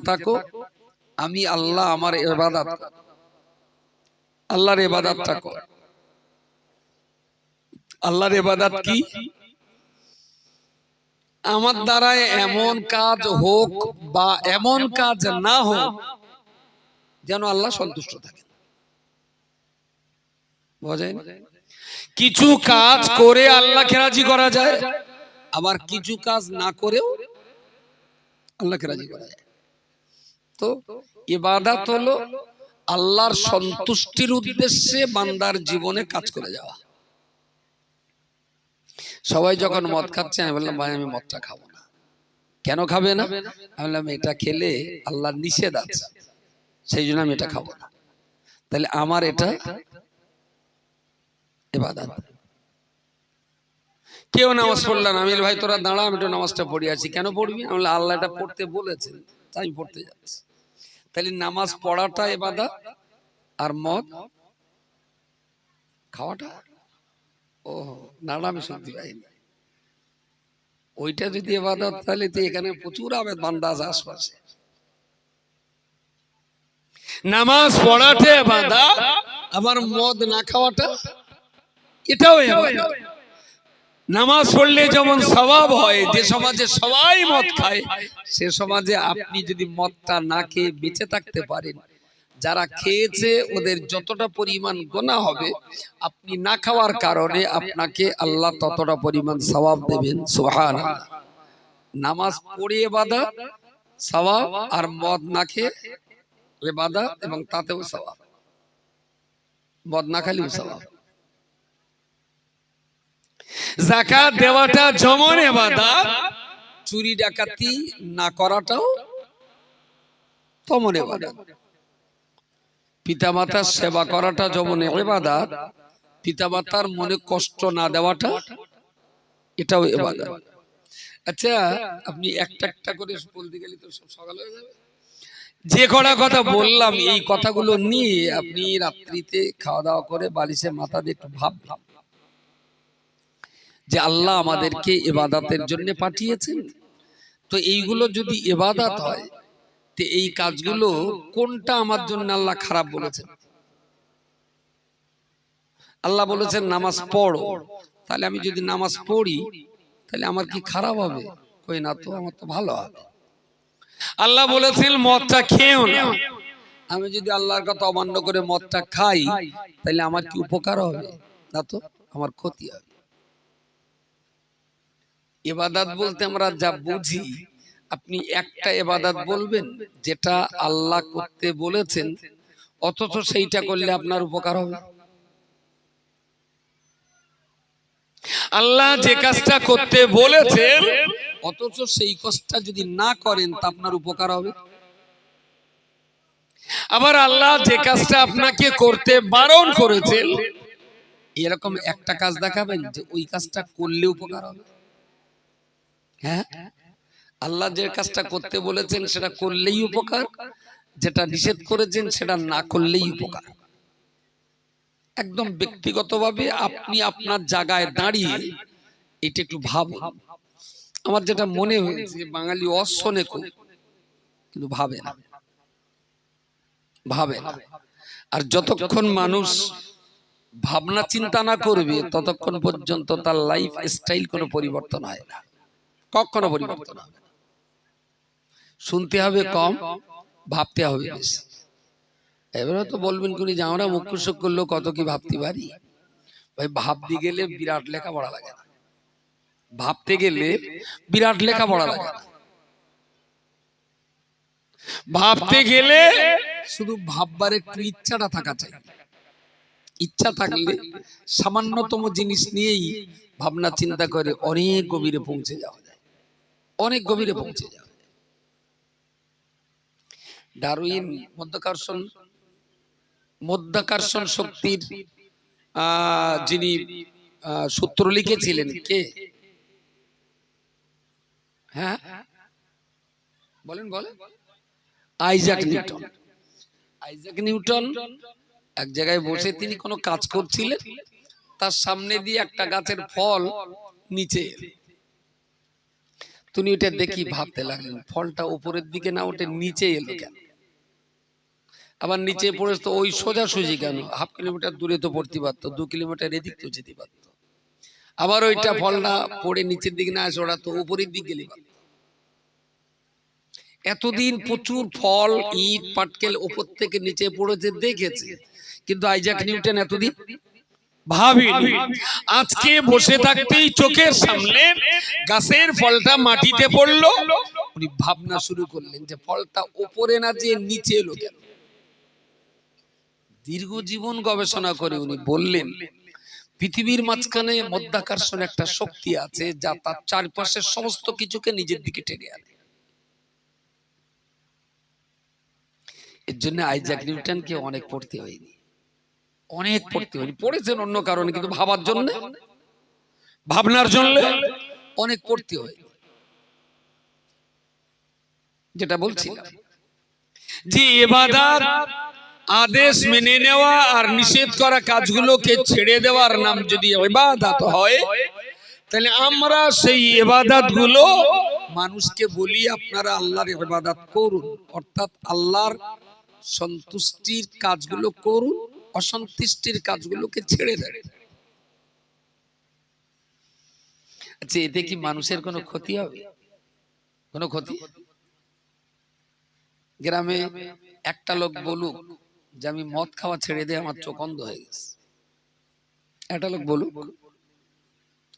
থাকো আমি আল্লাহ আমার এবাদাত আল্লাহর এবাদাতটা কর। আল্লাহর এবাদাত কি? আমার দ্বারা এমন কাজ হোক বা এমন কাজ না হোক যেন আল্লাহ সন্তুষ্ট থাকে বোঝা কিছু কাজ করে আল্লাহকে রাজি করা যায় আবার কিছু কাজ না করেও আল্লাহকে রাজি করা যায়। তো ইবাদত হলো আল্লাহর সন্তুষ্টির উদ্দেশ্যে বান্দার জীবনে কাজ করে যাওয়া। সবাই যখন মদ খাচ্ছে, আমি বললাম, ভাই, আমি মদটা খাব কেন খাবে না? আমি বললাম, এটা খেলে নিষেধ আছে, সেই জন্য আমি এটা খাব না। তাহলে আমার এটা এবাদাত কেউ নামাজ পড়লাম আমি ভাই, তোরা দাঁড়া, আমি একটু নামাজটা পড়ি আছি কেন পড়বি? আমি আল্লাহ এটা পড়তে বলেছেন। তাই পড়তে যাচ্ছি। তাহলে নামাজ পড়াটা এবাদত আর মদ? খাওয়াটা? ও নাড়া আমি শুনতে পাইনি ওইটা যদি এবাদত, তাহলে তো এখানে প্রচুর আবেদ বান্দা আছে আশপাশে। নামাজ পড়াটা এবাদত, আবার মদ না খাওয়াটা, এটাও এবাদত। নামাজ পড়লে যেমন স্বভাব হয়, যে সমাজে সবাই মদ খায়, সে সমাজে আপনি যদি মদটা না খেয়ে বেঁচে থাকতে পারেন। যারা খেয়েছে, ওদের যতটা পরিমাণ গোনা হবে, আপনি না খাওয়ার কারণে আপনাকে আল্লাহ ততটা পরিমাণ সওয়াব দেবেন। সুহান নামাজ পড়ে বাধা সওয়াব আর মদ না খেয়ে বাধা এবং তাতেও সওয়াব মদ না খালিও সওয়াব জাকাত দেওয়াটা যেমন এবাদাত চুরি ডাকাতি না করাটাও তেমন এবাদাত। পিতামাতার সেবা করাটা যেমন এবাদাত পিতামাতার মনে কষ্ট না দেওয়াটা এটাও এবাদাত। আচ্ছা আপনি একটা একটা করে বলতে গেলে তো সব সকাল হয়ে যাবে। যে কটা কথা বললাম এই কথাগুলো নিয়ে আপনি রাত্রিতে খাওয়া দাওয়া করে বালিশে মাথা দিয়ে একটু ভাবলাম যে আল্লাহ আমাদেরকে এবাদাতের জন্য পাঠিয়েছেন। তো এইগুলো যদি এবাদাত হয় তো এই কাজগুলো কোনটা আমার জন্য আল্লাহ খারাপ বলেছেন? আল্লাহ বলেছেন নামাজ পড়ো। তাহলে আমি যদি নামাজ পড়ি তাহলে আমার কি খারাপ হবে? কই না তো আমার তো ভালো হবে। আল্লাহ বলেছেন মদটা খেয়েও না। আমি যদি আল্লাহর কথা অমান্য করে মদটা খাই তাহলে আমার কি উপকার হবে? না তো আমার ক্ষতি হবে। এবাদাত বলতে আমরা যা বুঝি আপনি একটা এবাদাত বলবেন যেটা আল্লাহ করতে বলেছেন অথচ সেইটা করলে আপনার উপকার হবে। আল্লাহ যে কাজটা করতে বলেছেন অথচ সেই কাজটা যদি না করেন তা আপনার উপকার হবে। আবার আল্লাহ যে কাজটা আপনাকে করতে বারণ করেছেন এরকম একটা কাজ দেখাবেন যে ওই কাজটা করলে উপকার হবে। হ্যাঁ? আল্লাহ যে কাজটা করতে বলেছেন সেটা করলেই উপকার, যেটা নিষেধ করেছেন সেটা না করলেই উপকার। একদম ব্যক্তিগতভাবে আপনি আপনার জায়গায় দাঁড়িয়ে এটা একটু ভাবুন। আমার যেটা মনে হয়েছে, বাঙালি অশনে কিন্তু ভাবে না। ভাবে না। আর যতক্ষণ মানুষ ভাবনা চিন্তা না করবে, ততক্ষণ পর্যন্ত তার লাইফ স্টাইল কোনো পরিবর্তন হয় না। কখনো পরিবর্তন হবে শুনতে হবে কম ভাবতে হবে বেশি। এবারে তো বলবেন কোনি যে আমরা মুখ্য লোক কত কি ভাবতে পারি? ভাই ভাবতে গেলে বিরাট লেখা পড়া লাগে না। ভাবতে গেলে বিরাট লেখা পড়া লাগে না। ভাবতে গেলে শুধু ভাববার একটু ইচ্ছাটা থাকা চাই। ইচ্ছা থাকলে সামান্যতম জিনিস নিয়েই ভাবনা চিন্তা করে অনেক গভীরে পৌঁছে যাওয়া যায়। অনেক গভীরে পৌঁছে যাওয়া যায় ডারউইন মধ্যাকর্ষণ মধ্যাকর্ষণ শক্তির যিনি সূত্র লিখেছিলেন কে? হ্যাঁ? বলেন বলেন। Isaac Newton. আইজাক নিউটন এক জায়গায় বসে তিনি কোনো কাজ করছিলেন তার সামনে দিয়ে একটা গাছের ফল নিচে। তুমি ওটা দেখি ভাবতে লাগলেন ফলটা উপরের দিকে না ওঠে নিচে এলো কেন? আবার নিচে পড়ে তো ওই সোজাসুজি কেন? হাফ কিলোমিটার দূরে তো পড়তে পারতো দু কিলোমিটার এদিক তো যেতে পারতো। আবার ওইটা ফলটা পড়ে নিচের দিকে না আসে ওরা তো উপরের দিক গেলে পারতো। এতদিন প্রচুর ফল ইট পাটকেল উপর থেকে নিচে পড়েছে দেখেছে। কিন্তু আইজাক নিউটন এতদিন ভাবিনি। আজকে বসে থাকতেই চোখের সামনে গাছের ফলটা মাটিতে পড়ল। উনি ভাবনা শুরু করলেন যে ফলটা উপরে না যে নিচে এলো কেন? দীর্ঘ জীবন গবেষণা করে উনি বললেন পৃথিবীর মাঝখানে মধ্যাকর্ষণ একটা শক্তি আছে যা তার চারপাশের সমস্ত কিছুকে নিজের দিকে টেনে আনে। এর জন্য আইজাক নিউটনকে অনেক পড়তে হয়নি। অনেক পড়তে হয়নি পড়েছেন অন্য কারণে কিন্তু ভাবার জন্য? ভাবনার জন্য? অনেক পড়তে হয়। যেটা বলছিলাম যে এবাদাত আদেশ মেনে নেওয়া আর নিষেধ করা কাজগুলোকে ছেড়ে দেওয়ার নাম যদি ইবাদত হয় তাহলে আমরা সেই ইবাদতগুলো মানুষকে বলি আপনারা আল্লাহর ইবাদত করুন। অর্থাৎ আল্লাহর সন্তুষ্টির কাজগুলো করুন। অসন্তুষ্টির কাজগুলোকে ছেড়ে দেন আচ্ছা এতে কি মানুষের কোনো ক্ষতি হবে? কোনো ক্ষতি? গ্রামে একটা লোক বলুক যে, আমি মদ খাওয়া ছেড়ে দিয়ে আমার চোখ অন্ধ হয়ে গেছে। একটা লোক বলুক,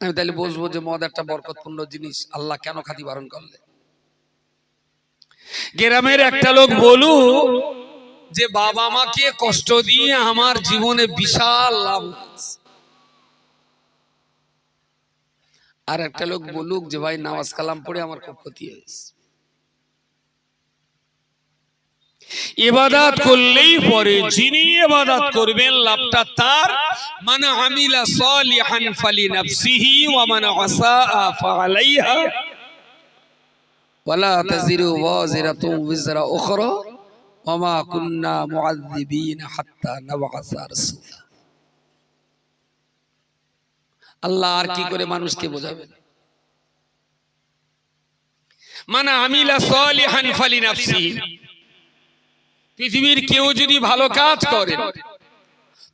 আমি তাহলে বসবো যে মদ একটা বরকতপূর্ণ জিনিস, আল্লাহ কেন খাতি বারণ করলে? গ্রামের একটা লোক বলুক যে বাবা মাকে কষ্ট দিয়ে আমার জীবনে বিশাল লাভ আর একটা লোক বলুক যে ভাই নামাজ কালাম পড়ে আমার খুব ক্ষতি হয়েছে। ইবাদাত করলেই পরে যিনি ইবাদাত করবেন লাভটা তার। মান আমিলা সালিহান ফালি নাফসিহি ওয়া মান আসাআ ফাআলাইহা। ওয়ালা তাজিরু ওয়াজিরাতুন উযরা উখরা। ওয়া মা কুন্না মুআযযিবিন হাত্তা নাবআসা রাসূলা আল্লাহ আর কি করে মানুষকে বোঝাবেন? মানে আমিলা সালিহান ফালি নাফসিহি পৃথিবীর কেউ যদি ভালো কাজ করে,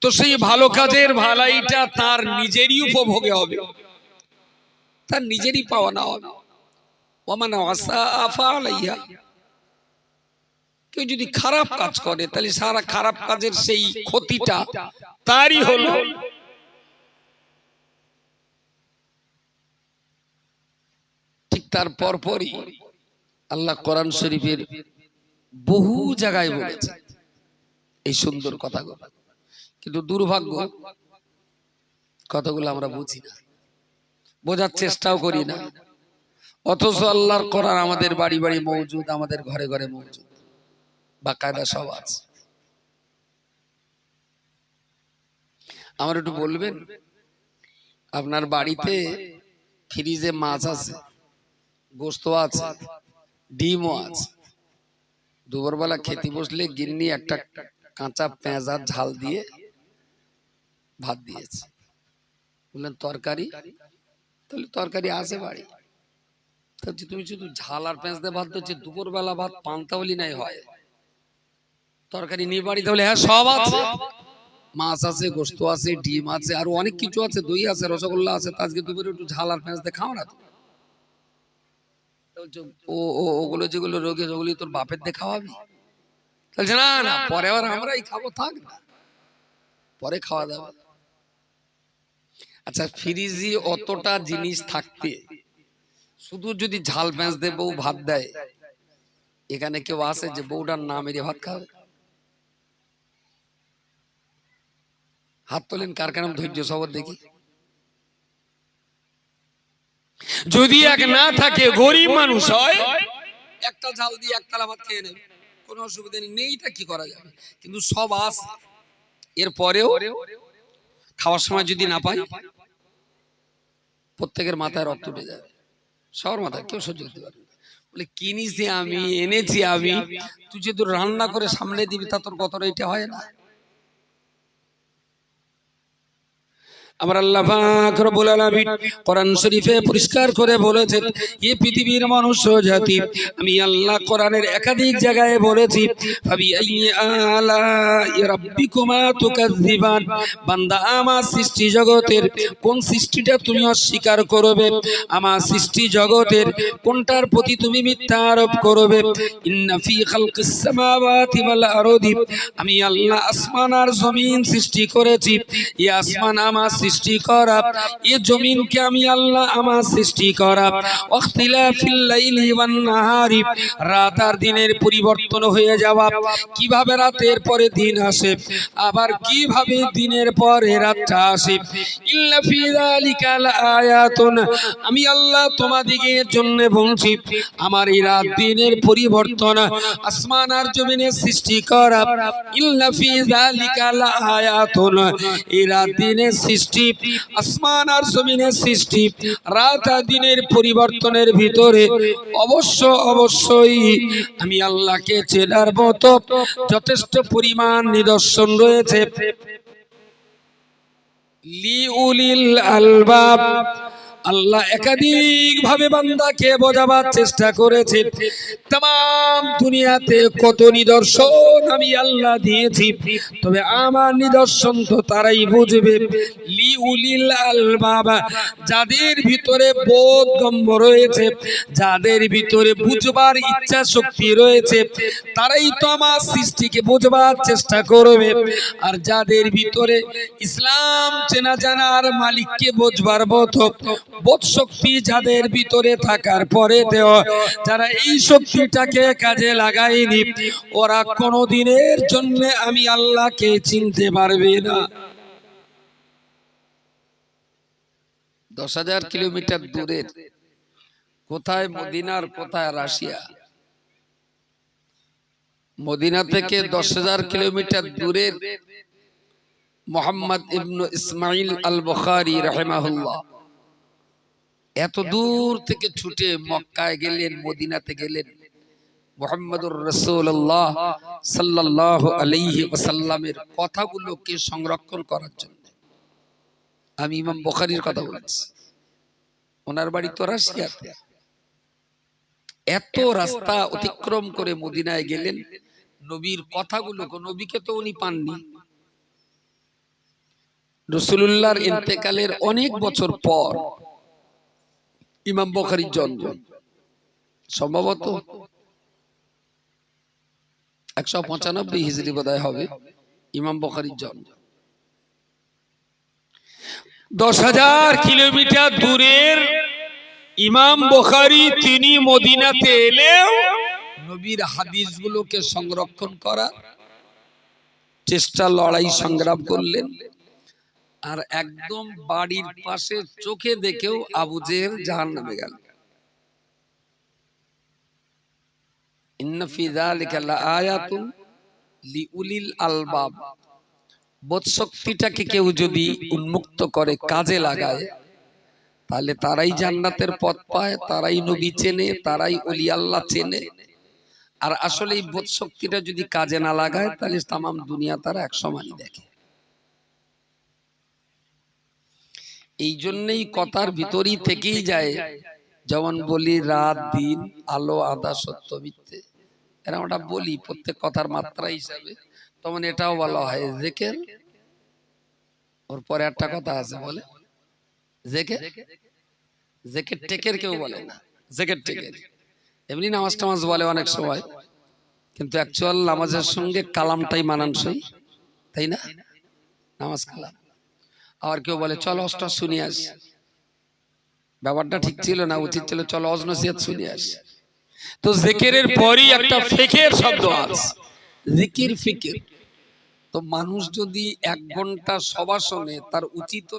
তো সেই ভালো কাজের ভালাইটা তার নিজেরই উপভোগে হবে। তার নিজেরই পাওয়া না হবে। ওমান আশা আফা আলাইহা। কেউ যদি খারাপ কাজ করে তাহলে সারা খারাপ কাজের সেই ক্ষতিটা তারই হলো। ঠিক তার পরপরই আল্লাহ কোরআন শরীফের বহু জায়গায় বলেছে এই সুন্দর কথাগুলো। কিন্তু দুর্ভাগ্য কথাগুলো আমরা বুঝি না বোঝার চেষ্টাও করি না। অথচ আল্লাহর কোরআন আমাদের বাড়ি বাড়ি মৌজুদ আমাদের ঘরে ঘরে মৌজুদ। বা কায়দা সব আছে। আমার একটু বলবেন? আপনার বাড়িতে ফ্রিজে মাছ আছে গোস্ত আছে ডিমও আছে। দুপুরবেলা খেতে বসলে গিন্নি একটা কাঁচা পেঁয়াজার ঝাল দিয়ে ভাত দিয়েছে। বললেন তরকারি? তাহলে তরকারি আছে বাড়ি। তুমি শুধু ঝাল আর পেঁয়াজ দিয়ে ভাত দিচ্ছে দুপুরবেলা ভাত পান্তা বলি নাই হয়। তরকারি নিয়ে বাড়ি তাহলে হ্যাঁ সব আছে। মাছ আছে গোস্ত আছে ডিম আছে আর অনেক কিছু আছে দই আছে রসগোল্লা আছে। আজকে দুপুরে একটু ঝাল আর পেঁয়াজ দিয়ে খাও না ও ও ওগুলো যেগুলো রোগে ওগুলি তোর বাপের দিয়ে খাওয়াবি? বলছে না না পরে আবার আমরাই খাব থাক না। পরে খাওয়া দাওয়া আচ্ছা ফ্রিজে অতটা জিনিস থাকতে শুধু যদি ঝাল পেঁয়াজ দিয়ে বউ ভাত দেয় এখানে কেউ আছে যে বউটার না মেরে ভাত খাবে? হাত তোলেন কার কারণ ধৈর্য সবর দেখি। যদি এক না থাকে গরিব মানুষ হয়। একটা ঝাল দিয়ে এক তালা ভাত খেয়ে নেবে। কোনো অসুবিধা নেই নেইটা কি করা যাবে? কিন্তু সব আস। এর পরেও খাওয়ার সময় যদি না পাই প্রত্যেকের মাথায় রক্ত উঠে যাবে সবার মাথায় কেউ সহ্য করতে পারবে। বলে কিনিছি আমি এনেছি আমি। তুই যদি রান্না করে সামনে দিবি তা তোর কত এটা হয় না? আমার আল্লাহ রব্বুল আলামিন কোরআন শরীফে পরিষ্কার করে বলেছেন এই পৃথিবীর মানুষ জাতি, আমি আল্লাহ কোরআনের একাধিক জায়গায় বলেছি আইয়ি আলাই রাব্বিকুমা তুকাযযিবান। বান্দা, আমার সৃষ্টি জগতের কোন সৃষ্টিটা তুমি অস্বীকার করবে? আমার সৃষ্টি জগতের কোনটার প্রতি তুমি মিথ্যা আরোপ করবে? ইন্না ফি খালকিস সামাওয়াতি ওয়াল আরদি। আমি আল্লাহ আসমান আর জমিন সৃষ্টি করেছি। এই আসমান আমার সৃষ্টি করা। এই জমিনকে আমি আল্লাহ আমার সৃষ্টি করা। নাহারি। রাত আর দিনের পরিবর্তন হয়ে যাওয়া। কীভাবে রাতের পরে দিন আসে? আবার কীভাবে দিনের পরে রাতটা আসে? আমি আল্লাহ তোমাদিগের জন্য বলছি, আমার এই রাত দিনের পরিবর্তন আসমান আর জমিনের সৃষ্টি করা। ইল্লা ফি যালিকা লাআয়াতুন এই রাত দিনের সৃষ্টি আসমান আর জমিনের সৃষ্টি, রাত আর দিনের পরিবর্তনের ভিতরে। অবশ্য, অবশ্যই আমি আল্লাহকে চেনার মতো যথেষ্ট পরিমাণ নিদর্শন রয়েছে। লিউলিল আলবাব আল্লাহ একাধিক ভাবে বান্দাকে বোঝাবার চেষ্টা করেছে তাম দুনিয়াতে কত নিদর্শন আমি আল্লাহ দিয়েছি। তবে আমার নিদর্শন তো তারাই বুঝবে। লিউলিল আলবাব, যাদের ভিতরে বোধগম্য রয়েছে, যাদের ভিতরে বুঝবার ইচ্ছা শক্তি রয়েছে, তারাই তো আমার সৃষ্টিকে বুঝবার চেষ্টা করবে। আর যাদের ভিতরে ইসলাম চেনা জানার মালিককে বোঝবার মতো বোধ শক্তি যাদের ভিতরে থাকার পরে দেওয়া, যারা এই শক্তিটাকে কাজে লাগায়নি, ওরা কোনো দিনের জন্য আমি আল্লাহকে চিনতে পারবে না। দশ হাজার কিলোমিটার দূরের কোথায় মদিনার কোথায় রাশিয়া? মদিনা থেকে দশ হাজার কিলোমিটার দূরের মোহাম্মদ ইবনু ইসমাইল আল বখারি রহেমাহুল্লাহ। এত দূর থেকে ছুটে মক্কায় গেলেন, মদিনাতে গেলেন। মোহাম্মদুর রসুল্লাহ সাল্লাহ আলাইহি ওসাল্লামের কথাগুলোকে সংরক্ষণ করার জন্য। আমি ইমাম বখারির কথা বলছি। ওনার বাড়ি তো রাশিয়াতে। এত রাস্তা অতিক্রম করে মদিনায় গেলেন, নবীর কথাগুলো নবীকে তো উনি পাননি। রসুল্লাহর ইন্তেকালের অনেক বছর পর ইমাম বখারির জন্ম। সম্ভবত একশো পঁচানব্বই হিজড়ি বোধ হবে ইমাম বখারির জন্ম। দশ হাজার কিলোমিটার দূরের ইমাম বখারি তিনি মদিনাতে এলেও নবীর হাদিসগুলোকে সংরক্ষণ করা। চেষ্টা লড়াই সংগ্রাম করলেন। আর একদম বাড়ির পাশে চোখে দেখেও আবু জেহেল জাহান নামে গেল। আলবাব। বোধ শক্তিটাকে কেউ যদি উন্মুক্ত করে কাজে লাগায় তাহলে তারাই জান্নাতের পথ পায় তারাই নবী চেনে তারাই অলি আল্লাহ চেনে। আর আসলে এই বোধ শক্তিটা যদি কাজে না লাগায় তাহলে তামাম দুনিয়া তারা এক সমানই দেখে। এই জন্যই কথার ভিতরই থেকেই যায়, যেমন বলি, রাত, দিন, আলো আদা সত্য মিথ্যে। এরা ওটা বলি প্রত্যেক কথার মাত্রা হিসাবে। তখন এটাও বলা হয়, জেকের? ওর পরে একটা কথা আছে, বলে, জেকের? টেকের কেউ বলে না। জেকের টেকের। এমনি নামাজ টামাজ বলে অনেক সময়। কিন্তু অ্যাকচুয়াল নামাজের সঙ্গে কালামটাই মানানসই, তাই না? নামাজ কালাম। আবার কেউ বলে, চলো অষ্ট শুনি আস ব্যাপারটা ঠিক ছিল না, উচিত ছিল, চলো অজনসিয়াত শুনি আস তো জেকেরের পরই একটা ফেকের শব্দ আছে। জিকির ফিকির। তো মানুষ যদি এক ঘণ্টা সবার সঙ্গে তার উচিত